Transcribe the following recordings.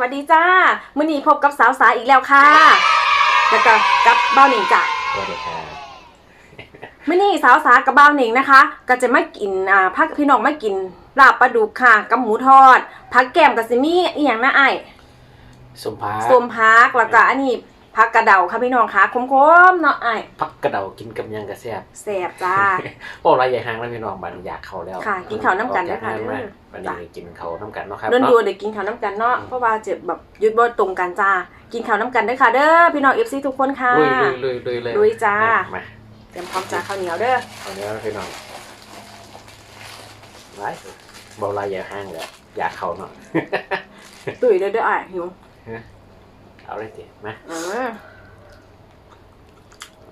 วัสดีจ้ามื้อนี้พบกับสาวสาอีกแล้วค่ะ แล้วก็กับบ้าวหนิงจ้ะสวัสดีครับมื้อนี้สาวสากับบ้าวหนิงนะคะ ก็จะมากินอ่าพักพี่น้องมากินลาบปลาดุกค่ะกับหมูทอดผักแก้มกับซิมี่อีหยังนะไอ้ายสมภาส้มพักแล้วก็อันนี้ ผักกระเดาค่ะพี่น้องค่ะคมๆเนาะไอ้ายพักกระเดากินกับยังกระแซบแซ่บจ้าโอ้ไรใหญ่ห้างแล้วพี่น้องบันอยากเขาแล้วค่ะกินข้าวน้ำกันด้วยค่ะออจากห้างมาเด้อวันนี้กินเขาน้ำกันเนาะครับโดนเนาะดูเดี๋ยวกินข้าวน้ำกันเนาะเพราะว่าเจ็บแบบยุดบ่ตรงกันจ้ากินข้าวน้ำกันเด้อค่ะเด้อพี่น้อง FC ทุกคนค่ะ ลุยลุยลุยลุยเลยลุยจ้าเนี่ยมาเตรียมพร้อมจ้าข้าวเหนียวเด้อเอาเนี้ยพี่น้องไรเบาไรใหญ่ห้างเลยอยากเขาเนาะ ตุ๋ยเด้อเด้อไอ้ายหิว เอาเลยสิมาเออ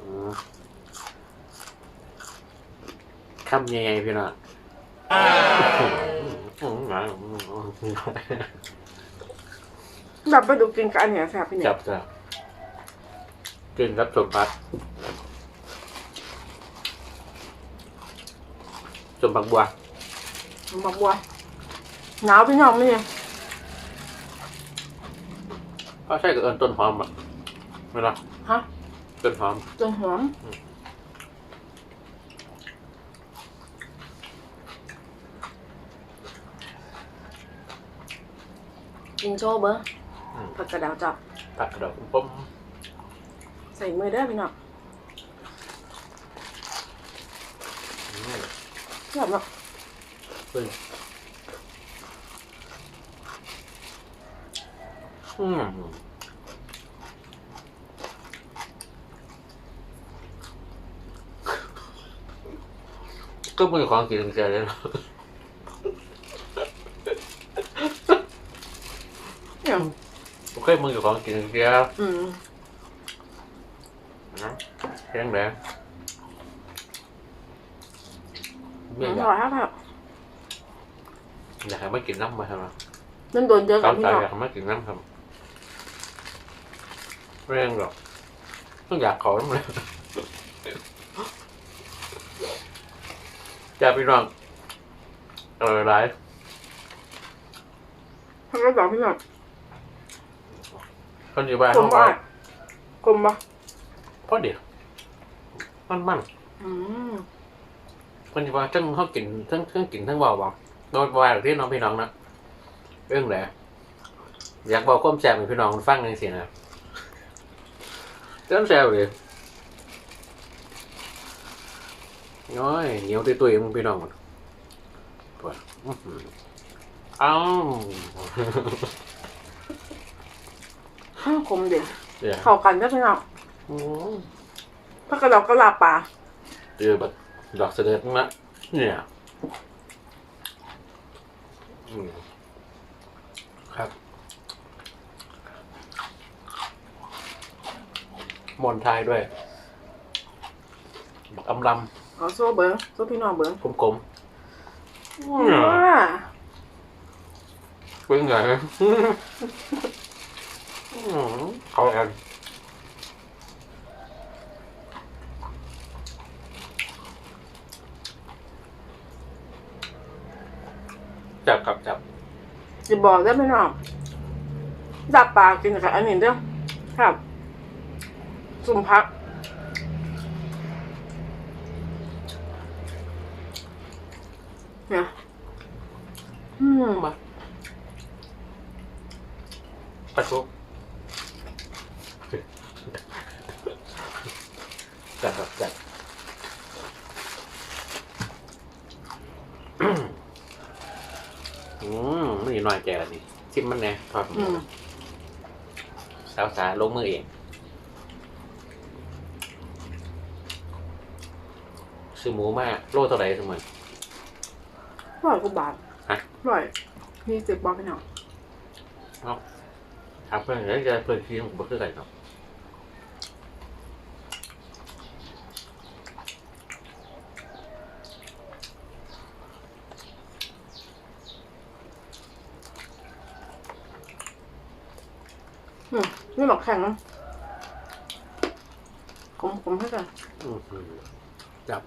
อืมคำยังไงพี่น้องแบบไปดูกินกับอันเนี้ยแซ่บพี่เนี่ยจับจับกินรับสมบัติสมบัติบัวบอกว่าหนาวพี่น้องไหมเนี่ย ก็ใช่กับเอิญต้นหอมอะไม่หรอฮะต้นหอมจนหอมอืมกินโชว์เบอร์อืม ผักกระดาวจับตักกระดอกปุ้มใส่มือเด้อพี่น้องอืมแซ่บเนาะปึ้ง อืมก็มือของกินเจอเลยเนอะเนี่ยผมเคยมือของกินเจออืมนะเพียงแดงไม่ออยาร่อกยครับอยากให้มากินน้ำมาทำไมนั่นโดนเจอตากับมพี่ใจน้องอยากให้มากินน้ำทำ ไม่เร่งหรอกต้องอยากขอน้ำเลยจะพี่น้องเออไรผักกระดาวพี่น้องคนอยู่บ้านกลมเขาป่ะว่ากลมป่ะพอเดียวมันมันอืมคนอยู่บ้านทั้งเขากินทั้งทั้งกินทั้งเบาบ่นอนว่าที่น้องพี่น้องนะเรื่องแหละอยากบอกความแซ่บให้พี่น้องฟังหนึ่งสินะ เจ้าแซ่บเลยน้อยเหนียวตุยๆมึงพี่น้องหมดปวดอื้อหือเอ้าข้าวคมเด็ดเดี๋ยวเข้ากันก็พี่น้องอืมผักกระดาวก็ลาบปลาเจอแบบดอกเสด็จนะเนี่ยอืมครับ มอนไทยด้วยบักอำลเอาโซ่เบอร์โซ่พี่น้องเบอร์ำกลมว้าๆเป็นไงอืมเขาแอนจับกับจับจะบอกได้พี่น้องลาบปลากินกับอันนี้เด้อครับ สุ่มพักเนี่ยอืมมาปะทุกจัดครับจัดอืมไม่หน่อยแกละนี่ชิมมันแน่ทอดอืมสาวสาลงมือเอง ซื้อหมูมาโลเท่าไหร่สมัยร้อยกว่าบาทฮะ ร้อยมีสิบบาทพี่น้องถามเพื่อนแล้วจะเพื่อนที่ผมบ่คือกันเนาะอืมนี่หมักแข็งนะผมผมให้กัน อื้อหือจับ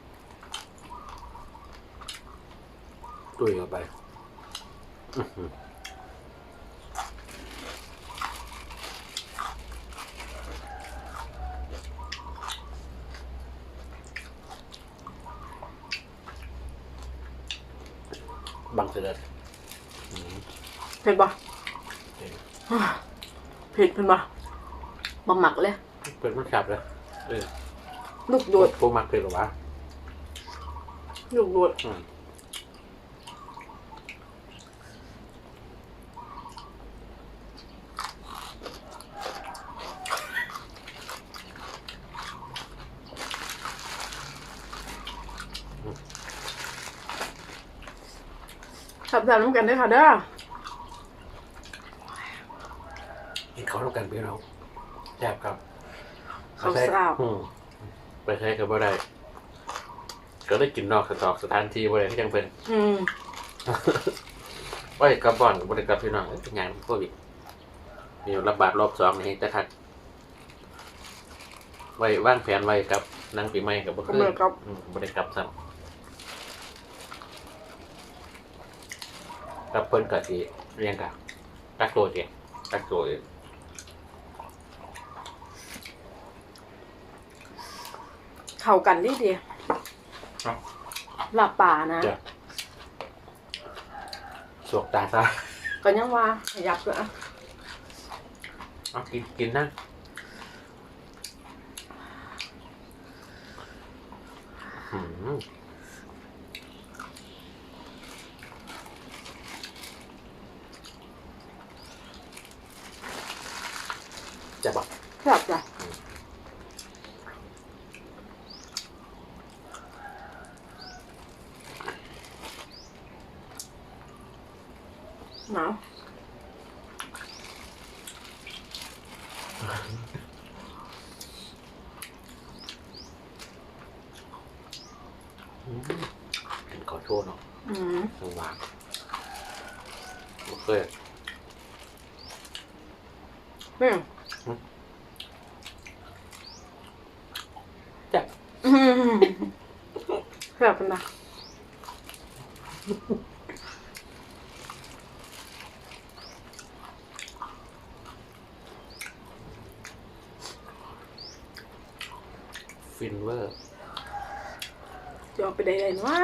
ตุ้ยเข้าไปบังเสร็จเผ็ดปะเผ็ดเป็นปะบะหมักเลย เปิดมันขับเลยลูกโดดโคมักเผ็ดหรอวะลูกโดด สับแบบน้ำกันด้วยค่ะเด้อกินเขาต้องกันพี่น้องแซ่บครับเขาวสาวอืมไปใช้กับบ่ได้ก็ได้กินนอกสถานสถานที่บ่ได้ที่ยังเป็นอืมไว้กลับบอนบ่ได้กลับพี่น้องเป็นงานโควิดมีระบาดรอบสองนี่จะคัดไว้ว่างแผนไว้กับนางปีใหม่กับบ่ก็คือเหมือนกับอืมบ่ได้กลับซ้ำ กับเพิ่นก็สิเรียงกับกักตัวเองกักตัวเองเข้ากันดีดีครับลาบป่านะจ้ะสวกตาซะก็ยังว่าขยับด้วยอะเอากินกินนะอืมจะ บอกแบบจ้ะหนาวอืมกินขอโทษเนาะอืมทางวางโอเคอืมจับ อืม แบบเป็นนะฟินเวอร์ จะเอาไปได้เลยว่า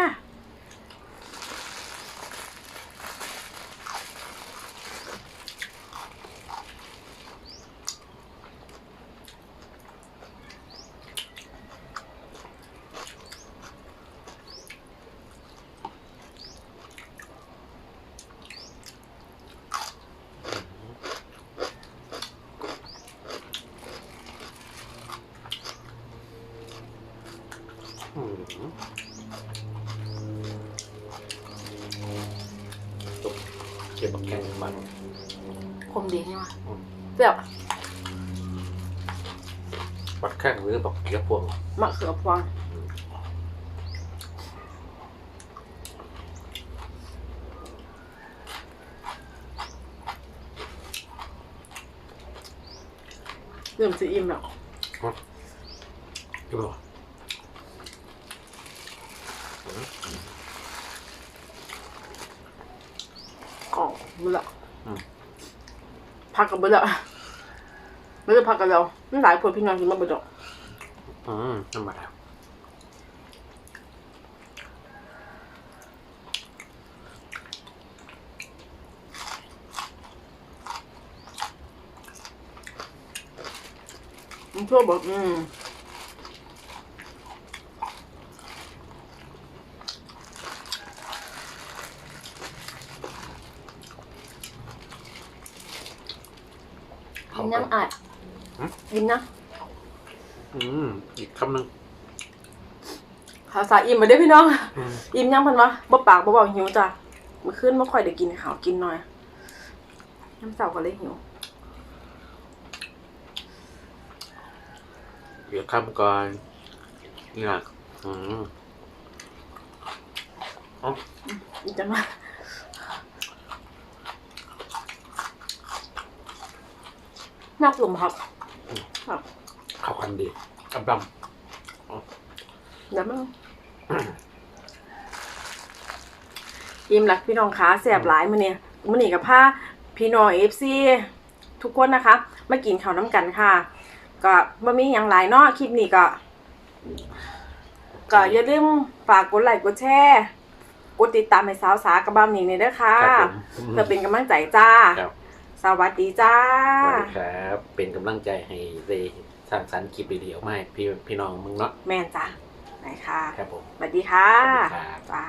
อืมตุ๊บเก็บบักแกงมัน คมดีใช่ไหม แบบบักแข้งหรือบักเกี๊ยวพวงมะเขือพวงเริ่มจะอิ่มแล้วใช่ป่ะกล่องมือละ พักกับเบอร์ละไม่ได้พักกันแล้วไม่หลายคนพี่น้องกินมาเบอร์ดอกอืมธรรมดามันชั่วบอกอืม เขา กิน ก็ ยังอาดกิ นนะอืมอีกคำหนึ่งข้าวสารอิ่มมาเด้อพี่น้องอืมอิ่มยังเพันวะบ่ปากบ่เบาหิวจ้ะเมื่อคืนบ่ค่อยได้กินข้าวกินหน่อยน้ำเสาก็เลยหิวเดี๋ยวคำก่อนนี่นะอืมอีกจังมานักลมครับ ครับเข้ากันดีกำดเดี๋ยวมึงอิ่มหลักพี่น้องขาแสบหลายมื้อนี้มื้อนี้กับผ้าพี่น้อง FC ทุกคนนะคะมากินข้าวน้ำกันค่ะ ก็บ่มีหยังหลายเนาะคลิปนี้ก็ ก็อย่าลืมฝากกดไลค์กดแชร์กดติดตามให้สาวสากับบ้ามหนิงนี่เด้อค่ะครับผมเพื่อเป็นกำลังใจจ้าครับ สวัสดีจ้า สวัสดีครับ เป็นกำลังใจให้ได้สร้างสรรค์คลิปดีๆออกมาให้พี่พี่น้องมึงเนาะแม่นจ้าไหนค่ะครับผมสวัสดีค่ะสวัสดีครับจ้า